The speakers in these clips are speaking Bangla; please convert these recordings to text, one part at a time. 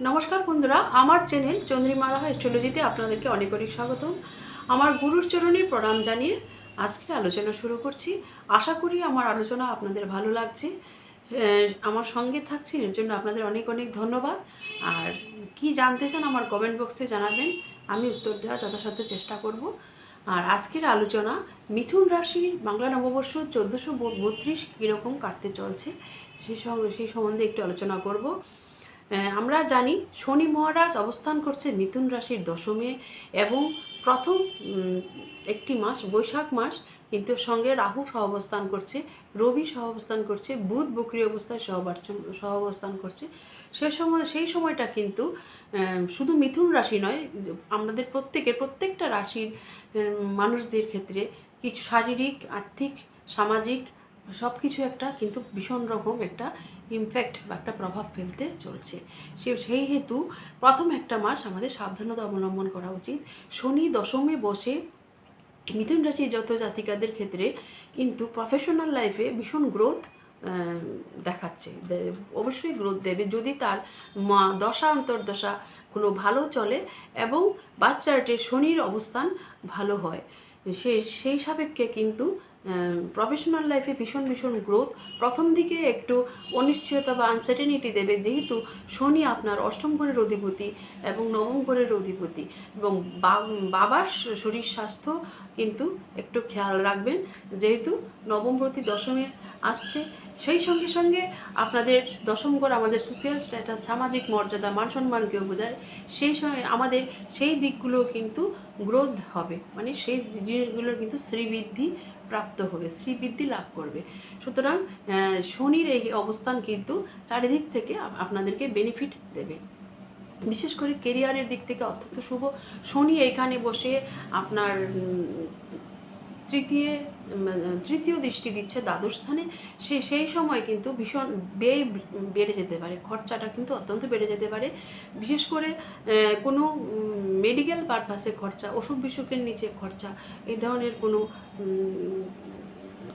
নমস্কার বন্ধুরা, আমার চ্যানেল চন্দ্রিমালা অ্যাস্ট্রোলজিতে আপনাদেরকে অনেক অনেক স্বাগতম। আমার গুরুর চরণে প্রণাম জানিয়ে আজকের আলোচনা শুরু করছি। আশা করি আমার আলোচনা আপনাদের ভালো লাগছে। আমার সঙ্গে থাকছেন, এর জন্য আপনাদের অনেক অনেক ধন্যবাদ। আর কি জানতে চান আমার কমেন্ট বক্সে জানাবেন, আমি উত্তর দেওয়ার যথাসাধ্য চেষ্টা করব। আর আজকের আলোচনা, মিথুন রাশির বাংলা নববর্ষ চোদ্দোশো বত্রিশ কীরকম কাটতে চলছে সেই সেই সম্বন্ধে একটু আলোচনা করব। আমরা জানি শনি মহারাজ অবস্থান করছে মিথুন রাশির দশমে এবং প্রথম একটি মাস, বৈশাখ মাস, কিন্তু সঙ্গে রাহু সহ অবস্থান করছে, রবি সহ অবস্থান করছে, বুধ বক্রি অবস্থায় সহবার্চন সহ অবস্থান করছে। সে সময়, সেই সময়টা কিন্তু শুধু মিথুন রাশি নয় আমাদের প্রত্যেকের, প্রত্যেকটা রাশির মানুষদের ক্ষেত্রে কিছু শারীরিক, আর্থিক, সামাজিক সব কিছু একটা কিন্তু ভীষণ রকম একটা ইমপ্যাক্ট বা একটা প্রভাব ফেলতে চলছে। সে, সেই হেতু প্রথম একটা মাস আমাদের সাবধানতা অবলম্বন করা উচিত। শনি দশমে বসে মিথুন রাশির যত জাতিকাদের ক্ষেত্রে কিন্তু প্রফেশনাল লাইফে ভীষণ গ্রোথ দেখাচ্ছে। অবশ্যই গ্রোথ দেবে। যদি তার মা, দশা, অন্তর্দশা কোনো ভালো চলে এবং বাচ্চাটে শনির অবস্থান ভালো হয়, সে, সেই সাপেক্ষে কিন্তু প্রফেশনাল লাইফে ভীষণ ভীষণ গ্রোথ প্রথম দিকে একটু অনিশ্চয়তা বা আনসার্টেনিটি দেবে, যেহেতু শনি আপনার অষ্টম ঘরের অধিপতি এবং নবম ঘরের অধিপতি। এবং বাবার শরীর স্বাস্থ্য কিন্তু একটু খেয়াল রাখবেন, যেহেতু নবম প্রতি দশমে আসছে। সেই সঙ্গে সঙ্গে আপনাদের দশম ঘর আমাদের সোশ্যাল স্ট্যাটাস সামাজিক মর্যাদা, মান সম্মানকেও বোঝায়। সেই সঙ্গে আমাদের সেই দিকগুলো কিন্তু গ্রোথ হবে। মানে সেই জিনিসগুলোর কিন্তু শ্রীবৃদ্ধি প্রাপ্ত হবে, শ্রীবৃদ্ধি লাভ করবে। সুতরাং শনির এই অবস্থান কিন্তু চারিদিক থেকে আপনাদেরকে বেনিফিট দেবে। বিশেষ করে কেরিয়ারের দিক থেকে অত্যন্ত শুভ। শনি এখানে বসে আপনার তৃতীয় তৃতীয় দৃষ্টি দিচ্ছে দ্বাদশ স্থানে, সে, সেই সময় কিন্তু ভীষণ ব্যয় বেড়ে যেতে পারে, খরচাটা কিন্তু অত্যন্ত বেড়ে যেতে পারে। বিশেষ করে কোনো মেডিকেল পারপাসে খরচা, অসুখ বিসুখের নিচে খরচা, এই ধরনের কোনো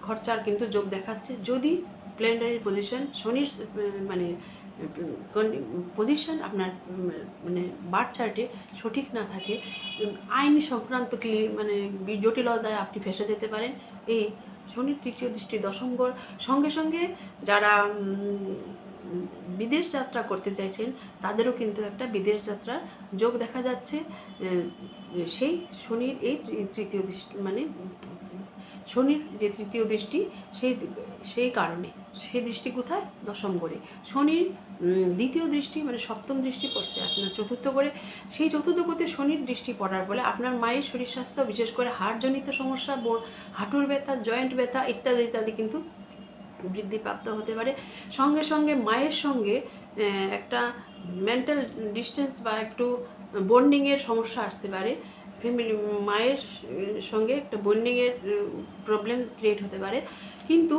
খরচার কিন্তু যোগ দেখাচ্ছে। যদি প্ল্যান্ডারির পজিশন শনির মানে পজিশন আপনার মানে বার্থ চার্টে সঠিক না থাকে আইন সংক্রান্ত মানে জটিলতায় আপনি ফেসে যেতে পারেন। এই শনির তৃতীয় দৃষ্টি দশম সঙ্গে সঙ্গে যারা বিদেশ যাত্রা করতে চাইছেন, তাদেরও কিন্তু একটা বিদেশ যাত্রার যোগ দেখা যাচ্ছে। সেই শনির এই তৃতীয় দৃষ্টি মানে শনির যে তৃতীয় দৃষ্টি, সেই সেই কারণে। সেই দৃষ্টি কোথায়? দশম করে শনির দ্বিতীয় দৃষ্টি মানে সপ্তম দৃষ্টি পড়ছে আপনার চতুর্থ করে সেই চতুর্থ গতি শনির দৃষ্টি পড়ার ফলে আপনার মায়ের শরীর স্বাস্থ্য, বিশেষ করে হাড়জনিত সমস্যা হাঁটুর ব্যথা, জয়েন্ট ব্যথা ইত্যাদি ইত্যাদি কিন্তু বৃদ্ধিপ্রাপ্ত হতে পারে। সঙ্গে সঙ্গে মায়ের সঙ্গে একটা মেন্টাল ডিস্টেন্স বা একটু বন্ডিংয়ের সমস্যা আসতে পারে। ফ্যামিলি, মায়ের সঙ্গে একটা বন্ডিংয়ের প্রবলেম ক্রিয়েট হতে পারে। কিন্তু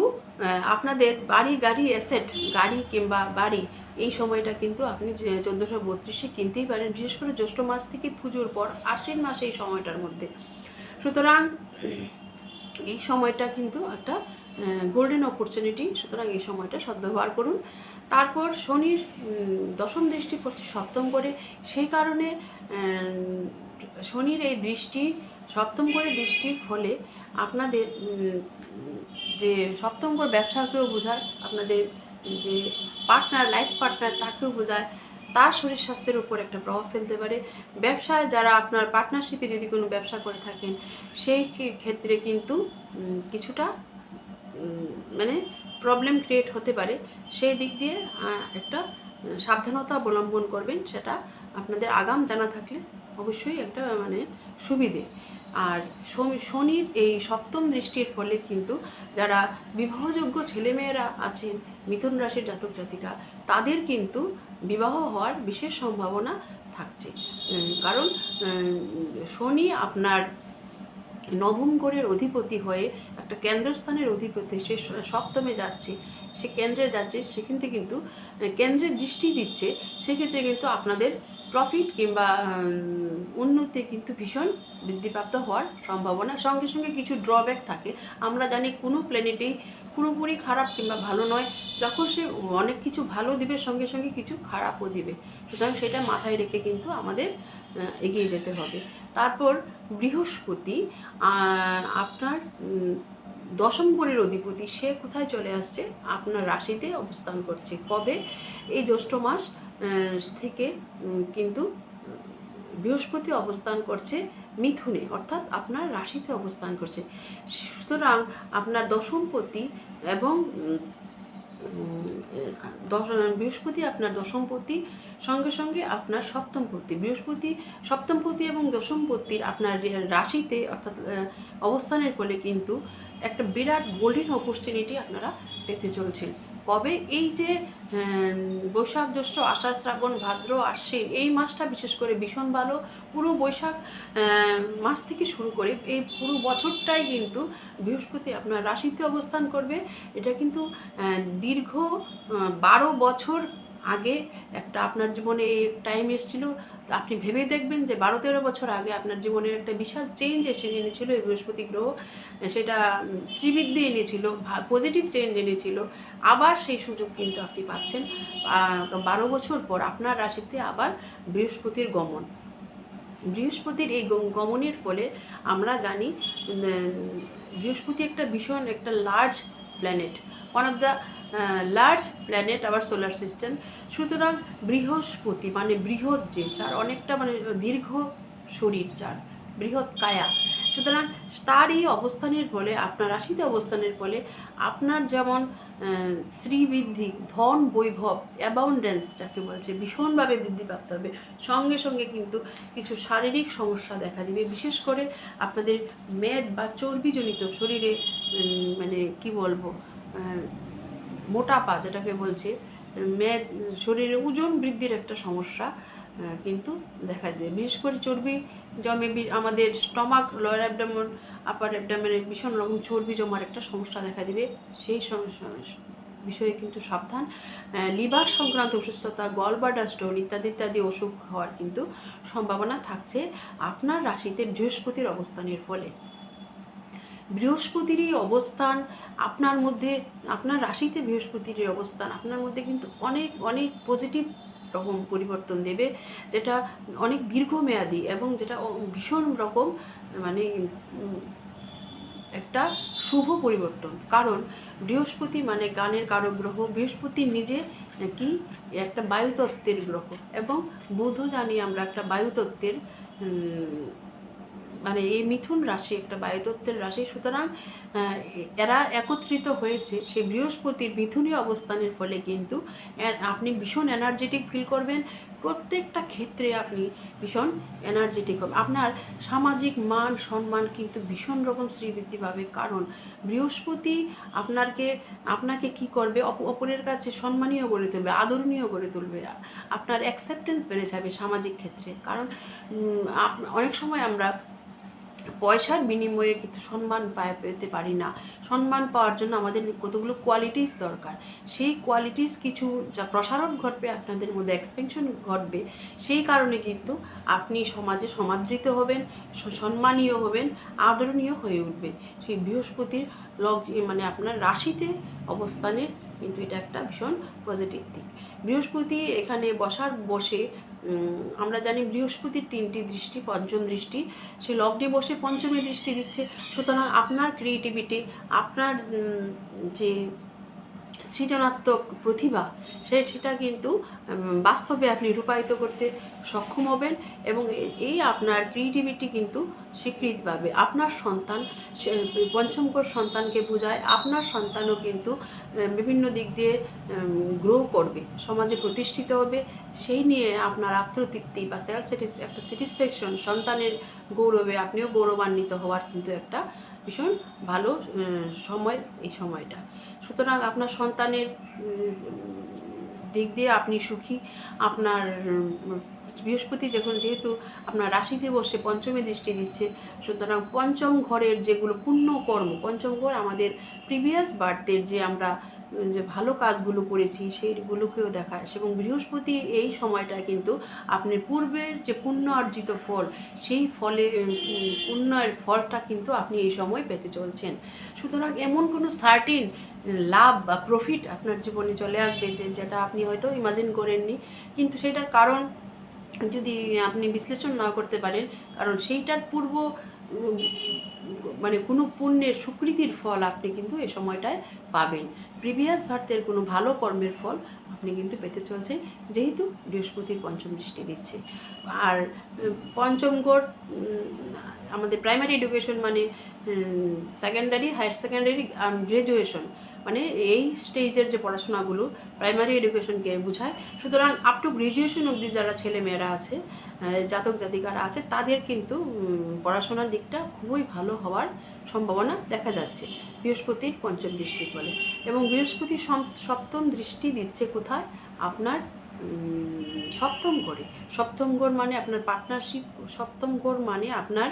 আপনাদের বাড়ি, গাড়ি অ্যাসেট গাড়ি কিংবা বাড়ি, এই সময়টা কিন্তু আপনি চোদ্দোশো বত্রিশে কিনতেই পারেন। বিশেষ করে জ্যৈষ্ঠ মাস থেকে পুজোর পর, আশ্বিন মাস এই সময়টার মধ্যে। সুতরাং, এই সময়টা কিন্তু একটা গোল্ডেন অপরচুনিটি সুতরাং এই সময়টা সদ্ব্যবহার করুন। তারপর শনির দশম দৃষ্টি পড়ছে সপ্তম করে। সেই কারণে শনির এই দৃষ্টি, সপ্তম করে দৃষ্টির ফলে আপনাদের যে সপ্তম করে ব্যবসাকেও বোঝায়, আপনাদের যে পার্টনার লাইফ পার্টনার তাকেও বোঝায়, তার শরীর স্বাস্থ্যের উপর একটা প্রভাব ফেলতে পারে। ব্যবসায় যারা আপনার পার্টনারশিপে যদি কোনো ব্যবসা করে থাকেন, সেই ক্ষেত্রে কিন্তু কিছুটা মানে প্রবলেম ক্রিয়েট হতে পারে। সেই দিক দিয়ে একটা সাবধানতা অবলম্বন করবেন, সেটা আপনাদের আগাম জানা থাকলে অবশ্যই একটা মানে সুবিধে। আর শনির এই সপ্তম দৃষ্টির ফলে কিন্তু যারা বিবাহযোগ্য ছেলেমেয়েরা আছেন, মিথুন রাশির জাতক জাতিকা, তাদের কিন্তু বিবাহ হওয়ার বিশেষ সম্ভাবনা থাকছে। কারণ শনি আপনার নবম গড়ের অধিপতি হয়ে একটা কেন্দ্রস্থানের অধিপতি সে, সপ্তমে যাচ্ছে, সে কেন্দ্রে যাচ্ছে, সেখান থেকে কিন্তু, কেন্দ্রে দৃষ্টি দিচ্ছে, সেক্ষেত্রে কিন্তু আপনাদের প্রফিট কিংবা উন্নতি কিন্তু ভীষণ বৃদ্ধিপ্রাপ্ত হওয়ার সম্ভাবনা। সঙ্গে সঙ্গে কিছু ড্রব্যাক থাকে। আমরা জানি কোনো প্ল্যানেটেই পুরোপুরি খারাপ কিংবা ভালো নয়। যখন সে অনেক কিছু ভালো দিবে, সঙ্গে সঙ্গে কিছু খারাপও দিবে। সুতরাং সেটা মাথায় রেখে কিন্তু আমাদের এগিয়ে যেতে হবে। তারপর বৃহস্পতি আপনার দশম অধিপতি, সে কোথায় চলে আসছে? আপনার রাশিতে অবস্থান করছে। কবে? এই জ্যৈষ্ঠ মাস থেকে কিন্তু বৃহস্পতি অবস্থান করছে মিথুনে, অর্থাৎ আপনার রাশিতে অবস্থান করছে। সুতরাং আপনার দশমপতি এবং দশ, বৃহস্পতি আপনার দশমপতি, সঙ্গে সঙ্গে আপনার সপ্তমপতি। বৃহস্পতি, সপ্তমপতি এবং দশমপতির আপনার রাশিতে, অর্থাৎ অবস্থানের ফলে কিন্তু একটা বিরাট গোল্ডেন অপরচুনিটি আপনারা পেতে চলছেন। কবে এই যে বৈশাখ জ্যৈষ্ঠ, আষাঢ় শ্রাবণ, ভাদ্র, আশ্বিন, এই মাসটা বিশেষ করে ভীষণ ভালো। পুরো বৈশাখ মাস থেকে শুরু করে এই পুরো বছরটাই কিন্তু বৃহস্পতি আপনার রাশিতে অবস্থান করবে। এটা কিন্তু দীর্ঘ বারো বছর আগে একটা আপনার জীবনে এই টাইম এসেছিল, আপনি ভেবে দেখবেন যে বারো, তেরো বছর আগে আপনার জীবনের একটা বিশাল চেঞ্জ এসে এনেছিল, এই বৃহস্পতি গ্রহ, সেটা শ্রীবৃদ্ধি এনেছিল পজিটিভ চেঞ্জ এনেছিল। আবার সেই সুযোগ কিন্তু আপনি পাচ্ছেন বারো বছর পর আপনার রাশিতে আবার বৃহস্পতির গমন। বৃহস্পতির এই গমনের ফলে আমরা জানি বৃহস্পতি একটা ভীষণ একটা large planet one of the large planet আবার সোলার সিস্টেম সুতরাং বৃহস্পতি মানে বৃহৎ যে সার অনেকটা মানে দীর্ঘ শরীর, যার বৃহৎ কায়া সুতরাং তার এই অবস্থানের ফলে, আপনার রাশিতে অবস্থানের ফলে আপনার যেমন শ্রীবৃদ্ধি, ধন বৈভব অ্যাবাউন্ডেন্স যাকে বলছে, ভীষণভাবে বৃদ্ধিপ্রাপ্ত হবে। সঙ্গে সঙ্গে কিন্তু কিছু শারীরিক সমস্যা দেখা দিবে। বিশেষ করে আপনাদের মেদ বা চর্বিজনিত শরীরে মানে কি বলব মোটাপা যেটাকে বলছে, মেদ, শরীরে ওজন বৃদ্ধির একটা সমস্যা। কিন্তু দেখা দেয় বিশেষ করে চর্বি জমে, বি- আমাদের স্টমাক লোয়ার অ্যাবডামন আপার অ্যাবডামেনে ভীষণ রকম চর্বি জমার একটা সমস্যা দেখা দিবে। সেই বিষয়ে কিন্তু সাবধান। লিভার সংক্রান্ত অসুস্থতা গলবাডার স্টোন ইত্যাদি ইত্যাদি অসুখ হওয়ার কিন্তু সম্ভাবনা থাকছে আপনার রাশিতে বৃহস্পতির অবস্থানের ফলে। বৃহস্পতির অবস্থান, আপনার মধ্যে, আপনার রাশিতে বৃহস্পতির অবস্থান, আপনার মধ্যে কিন্তু অনেক অনেক পজিটিভ রকম পরিবর্তন দেবে, যেটা অনেক দীর্ঘমেয়াদি এবং যেটা ভীষণ রকম মানে একটা শুভ পরিবর্তন। কারণ বৃহস্পতি মানে গানের কারক গ্রহ বৃহস্পতি নিজে নাকি একটা বায়ুতত্ত্বের গ্রহ এবং বুধ জানি আমরা একটা বায়ুতত্ত্বের মানে এই মিথুন রাশি একটা বায়ুতত্ত্বের রাশি, সুতরাং এরা একত্রিত হয়েছে। সেই বৃহস্পতির মিথুনী অবস্থানের ফলে কিন্তু আপনি ভীষণ এনার্জেটিক ফিল করবেন। প্রত্যেকটা ক্ষেত্রে আপনি ভীষণ এনার্জেটিক হবেন। আপনার সামাজিক মান, সম্মান কিন্তু ভীষণ রকম শ্রীবৃদ্ধি পাবে। কারণ, বৃহস্পতি আপনাকে আপনাকে কি করবে? অপ- অপরের কাছে সম্মানীয় করে তুলবে, আদরণীয় করে তুলবে। আপনার অ্যাকসেপ্টেন্স বেড়ে যাবে সামাজিক ক্ষেত্রে। কারণ অনেক সময় আমরা পয়সার বিনিময়ে কিন্তু সম্মান পায়, পেতে পারি না। সম্মান পাওয়ার জন্য আমাদের কতগুলো কোয়ালিটিস দরকার। সেই কোয়ালিটিস কিছু যা প্রসারণ ঘটবে, আপনাদের মধ্যে এক্সপেনশন ঘটবে, সেই কারণে কিন্তু আপনি সমাজে সমাদৃত হবেন সম্মানীয় হবেন, আদরণীয় হয়ে উঠবেন। সেই বৃহস্পতির লগ মানে আপনার রাশিতে অবস্থানের কিন্তু এটা একটা ভীষণ পজিটিভ দিক। বৃহস্পতি এখানে বসার, বসে আমরা জানি বৃহস্পতির তিনটি দৃষ্টি, পঞ্চম দৃষ্টি। সে লগ্নে বসে পঞ্চমী দৃষ্টি দিচ্ছে। সুতরাং আপনার ক্রিয়েটিভিটি আপনার যে সৃজনাত্মক প্রতিভা সেটা কিন্তু বাস্তবে আপনি রূপায়িত করতে সক্ষম হবেন এবং এই আপনার ক্রিয়েটিভিটি কিন্তু স্বীকৃতি পাবে। আপনার সন্তান, সে, পঞ্চম ঘর সন্তানকে বোঝায়, আপনার সন্তানও কিন্তু বিভিন্ন দিক দিয়ে গ্রো করবে, সমাজে প্রতিষ্ঠিত হবে। সেই নিয়ে আপনার আত্মতৃপ্তি বা সেলফ স্যাটিস একটা স্যাটিসফ্যাকশন সন্তানের গৌরবে আপনিও গৌরবান্বিত হওয়ার কিন্তু একটা ভীষণ ভালো সময় এই সময়টা। সুতরাং আপনার সন্তানের দিক দিয়ে আপনি সুখী। আপনার বৃহস্পতি যখন যেহেতু আপনার রাশিতে বসে পঞ্চমী দৃষ্টি দিচ্ছে, সুতরাং পঞ্চম ঘরের যেগুলো পুণ্য কর্ম পঞ্চম ঘর আমাদের প্রিভিয়াস বার্থের যে আমরা যে ভালো কাজগুলো করেছি সেইগুলোকেও দেখায়। এবং বৃহস্পতি এই সময়টা কিন্তু আপনি পূর্বের যে পুণ্য অর্জিত ফল সেই ফলে উম, পুণ্যের ফলটা কিন্তু আপনি এই সময় পেতে চলছেন। সুতরাং এমন কোনো সার্টিন লাভ বা প্রফিট আপনার জীবনে চলে আসবে যে যেটা আপনি হয়তো ইমাজিন করেননি। কিন্তু সেটার কারণ যদি আপনি বিশ্লেষণ না করতে পারেন কারণ সেইটার পূর্ব মানে কোনো পুণ্যের স্বীকৃতির ফল আপনি কিন্তু এ সময়টায় পাবেন। প্রিভিয়াস ভার্তের কোনো ভালো কর্মের ফল আপনি কিন্তু পেতে চলছেন, যেহেতু বৃহস্পতির পঞ্চম দৃষ্টি দিচ্ছে। আর পঞ্চম গড় আমাদের প্রাইমারি এডুকেশন মানে সেকেন্ডারি হায়ার সেকেন্ডারি গ্রাজুয়েশন মানে এই স্টেজের যে পড়াশোনাগুলো প্রাইমারি এডুকেশনকে বোঝায়। সুতরাং আপ টু গ্রাজুয়েশন অবধি যারা ছেলেমেয়েরা আছে জাতক জাতিকারা আছে, তাদের কিন্তু পড়াশোনার দিকটা খুবই ভালো হওয়ার সম্ভাবনা দেখা যাচ্ছে বৃহস্পতির পঞ্চম দৃষ্টির ফলে এবং বৃহস্পতি সপ্তম দৃষ্টি দিচ্ছে কোথায়? আপনার সপ্তম ঘরে। সপ্তম ঘর মানে আপনার পার্টনারশিপ সপ্তম ঘর মানে আপনার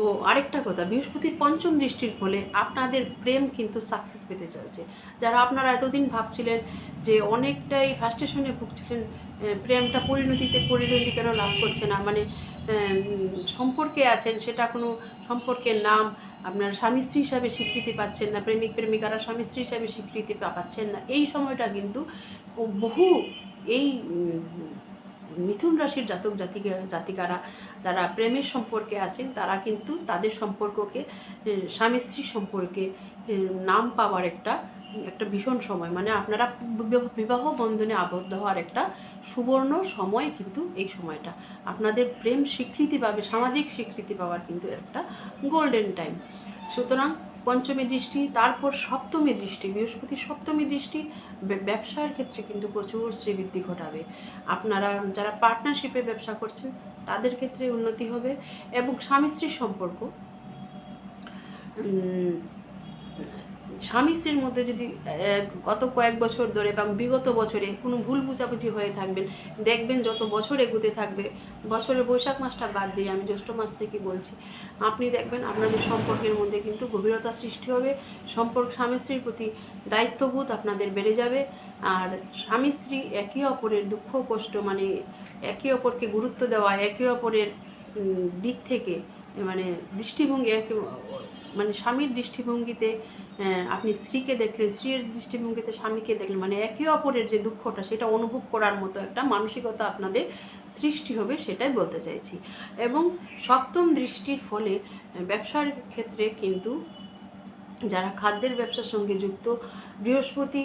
ও আরেকটা কথা, বৃহস্পতির পঞ্চম দৃষ্টির ফলে আপনাদের প্রেম কিন্তু সাকসেস পেতে চলছে। যারা আপনারা এতদিন ভাবছিলেন যে অনেকটাই ফ্রাস্ট্রেশনে ভুগছিলেন প্রেমটা পরিণতিতে পরিণতি কেন লাভ করছে না মানে সম্পর্কে আছেন, সেটা কোনো সম্পর্কের নাম আপনার স্বামী স্ত্রী হিসাবে স্বীকৃতি পাচ্ছেন না, প্রেমিক প্রেমিকারা স্বামী স্ত্রী হিসাবে স্বীকৃতি পাচ্ছেন না। এই সময়টা কিন্তু বহু, এই মিথুন রাশির জাতক জাতিকা, জাতিকারা যারা প্রেমের সম্পর্কে আছেন তারা কিন্তু তাদের সম্পর্ককে স্বামী স্ত্রী সম্পর্কে নাম পাওয়ার একটা একটা ভীষণ সময়। মানে আপনারা বিবাহ বন্ধনে আবদ্ধ হওয়ার একটা সুবর্ণ সময় কিন্তু এই সময়টা। আপনাদের প্রেম স্বীকৃতি পাবে, সামাজিক স্বীকৃতি পাওয়ার কিন্তু একটা গোল্ডেন টাইম সুতরাং পঞ্চমী দৃষ্টি, তারপর সপ্তমী দৃষ্টি, বৃহস্পতি সপ্তমী দৃষ্টি ব্যবসার ক্ষেত্রে কিন্তু প্রচুর শ্রীবৃদ্ধি ঘটাবে। আপনারা যারা পার্টনারশিপে ব্যবসা করছেন, তাদের ক্ষেত্রে উন্নতি হবে এবং স্বামী স্ত্রীর সম্পর্ক স্বামী স্ত্রীর মধ্যে যদি গত কয়েক বছর ধরে বা বিগত বছরে কোনো ভুল বুঝাবুঝি হয়ে থাকবেন, দেখবেন যত বছর এগুতে থাকবে, বছরের বৈশাখ মাসটা বাদ দিয়ে আমি জ্যৈষ্ঠ মাস থেকে বলছি, আপনি দেখবেন আপনাদের সম্পর্কের মধ্যে কিন্তু গভীরতা সৃষ্টি হবে, সম্পর্ক, স্বামী স্ত্রীর প্রতি দায়িত্ববোধ আপনাদের বেড়ে যাবে, আর স্বামী স্ত্রী একে অপরের দুঃখ, কষ্ট মানে একে অপরকে গুরুত্ব দেওয়া, একে অপরের দিক থেকে মানে দৃষ্টিভঙ্গি একে মানে স্বামীর দৃষ্টিভঙ্গিতে আপনি স্ত্রীকে দেখলেন, স্ত্রীর দৃষ্টিভঙ্গিতে স্বামীকে দেখলেন মানে একে অপরের যে দুঃখটা সেটা অনুভব করার মতো একটা মানসিকতা আপনাদের সৃষ্টি হবে সেটাই বলতে চাইছি। এবং সপ্তম দৃষ্টির ফলে ব্যবসার ক্ষেত্রে কিন্তু যারা খাদ্যের ব্যবসার সঙ্গে যুক্ত বৃহস্পতি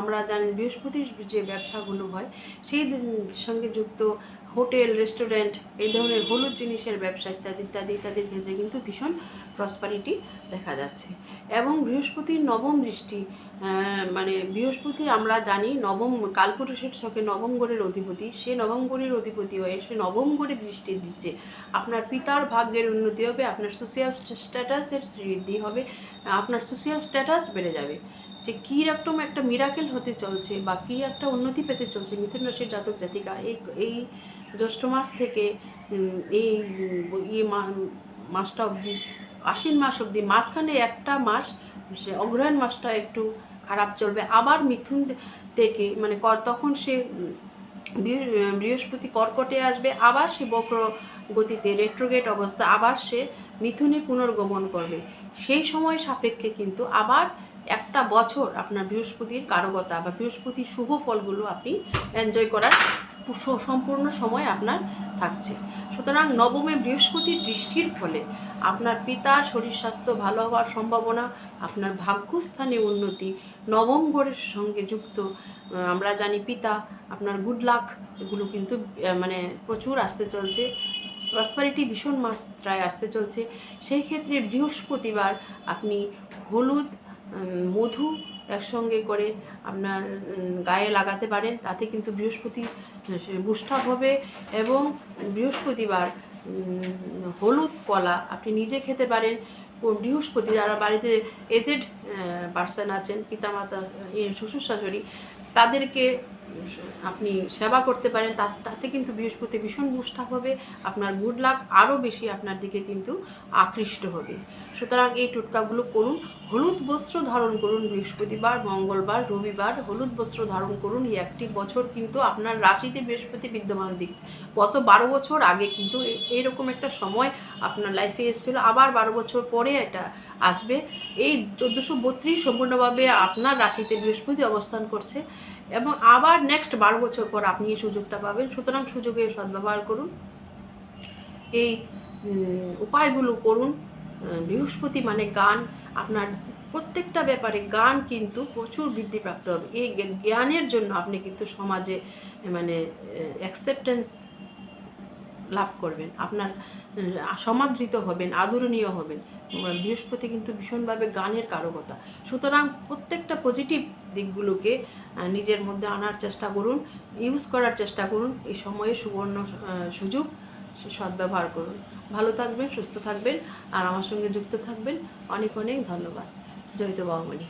আমরা জানি বৃহস্পতির যে ব্যবসাগুলো হয়, সেই সঙ্গে যুক্ত হোটেল, রেস্টুরেন্ট, এই ধরনের হলুদ জিনিসের ব্যবসা ইত্যাদি ইত্যাদি, ইত্যাদির ক্ষেত্রে কিন্তু ভীষণ প্রসপারিটি দেখা যাচ্ছে। এবং বৃহস্পতির নবম দৃষ্টি মানে বৃহস্পতি আমরা জানি নবম, কালপুরুষের ছকে নবম গড়ের অধিপতি। সে নবম গড়ের অধিপতি হয়ে সে নবম গড়ে দৃষ্টি দিচ্ছে। আপনার পিতার ভাগ্যের উন্নতি হবে, আপনার সোশিয়াল স্ট্যাটাসের বৃদ্ধি হবে, আপনার সোশিয়াল স্ট্যাটাস বেড়ে যাবে। যে কী রকম একটা মিরাকেল হতে চলছে বা কী একটা উন্নতি পেতে চলছে, মিথুন রাশির জাতক জাতিকা, এই এই জ্যৈষ্ঠ মাস থেকে এই ইয়ে মাসটা অবধি আশ্বিন মাস অবধি। মাঝখানে একটা মাস, সে অগ্রহায়ণ মাসটা একটু খারাপ চলবে। আবার মিথুন থেকে মানে তখন সে বৃহ- বৃহস্পতি কর্কটে আসবে, আবার সে বক্র গতিতে রেট্রোগেট অবস্থা, আবার সে মিথুনে পুনর্গমন করবে। সেই সময় সাপেক্ষে কিন্তু আবার একটা বছর আপনার বৃহস্পতির কারকতা বা বৃহস্পতির শুভ ফলগুলো আপনি এনজয় করার সম্পূর্ণ সময় আপনার থাকছে। সুতরাং নবমে বৃহস্পতির দৃষ্টির ফলে আপনার পিতার শরীর স্বাস্থ্য ভালো হওয়ার সম্ভাবনা, আপনার ভাগ্যস্থানে উন্নতি, নবম গড়ের সঙ্গে যুক্ত আমরা জানি পিতা, আপনার গুড লাক এগুলো কিন্তু মানে প্রচুর আসতে চলছে। প্রসপারিটি ভীষণ মাত্রায় আসতে চলছে। সেই ক্ষেত্রে বৃহস্পতিবার আপনি হলুদ মধু একসঙ্গে করে আপনার গায়ে লাগাতে পারেন। তাতে কিন্তু বৃহস্পতি বুস্টাপ হবে এবং বৃহস্পতিবার হলুদ কলা আপনি নিজে খেতে পারেন। বৃহস্পতি যারা বাড়িতে এজেড পার্সন আছেন, পিতামাতা শ্বশুর শাশুড়ি তাদেরকে আপনি সেবা করতে পারেন তাতে কিন্তু বৃহস্পতি ভীষণ মুষ্ঠা হবে, আপনার গুড লাক আরও বেশি আপনার দিকে কিন্তু আকৃষ্ট হবে। সুতরাং এই টোটকাগুলো করুন, হলুদ বস্ত্র ধারণ করুন বৃহস্পতিবার, মঙ্গলবার, রবিবার, হলুদ বস্ত্র ধারণ করুন, এই একটি বছর কিন্তু আপনার রাশিতে বৃহস্পতি বিদ্যমান দিচ্ছে গত বারো বছর আগে কিন্তু এইরকম একটা সময় আপনার লাইফে এসেছিল, আবার বারো বছর পরে এটা আসবে। এই চোদ্দোশো বত্রিশ সম্পূর্ণভাবে আপনার রাশিতে বৃহস্পতি অবস্থান করছে। এবং আবার নেক্সট বারো বছর পর আপনি এই সুযোগটা পাবেন। সুতরাং সুযোগের সদ্ব্যবহার করুন। এই উপায়গুলো করুন। বৃহস্পতি মানে গান। আপনার প্রত্যেকটা ব্যাপারে গান কিন্তু প্রচুর বৃদ্ধিপ্রাপ্ত হবে। এই জ্ঞা- জ্ঞানের জন্য আপনি কিন্তু সমাজে মানে অ্যাকসেপ্টেন্স লাভ করবেন। আপনার সমাদৃত হবেন, আদরণীয় হবেন। বৃহস্পতি কিন্তু ভীষণভাবে গানের কারকতা। সুতরাং প্রত্যেকটা পজিটিভ দিকগুলোকে নিজের মধ্যে আনার চেষ্টা করুন ইউজ করার চেষ্টা করুন, এই সময়ে সুবর্ণ সুযোগ সদ্ব্যবহার করুন। ভালো থাকবেন, সুস্থ থাকবেন, আর আমার সঙ্গে যুক্ত থাকবেন, অনেক অনেক ধন্যবাদ। জয়িত বাবামণি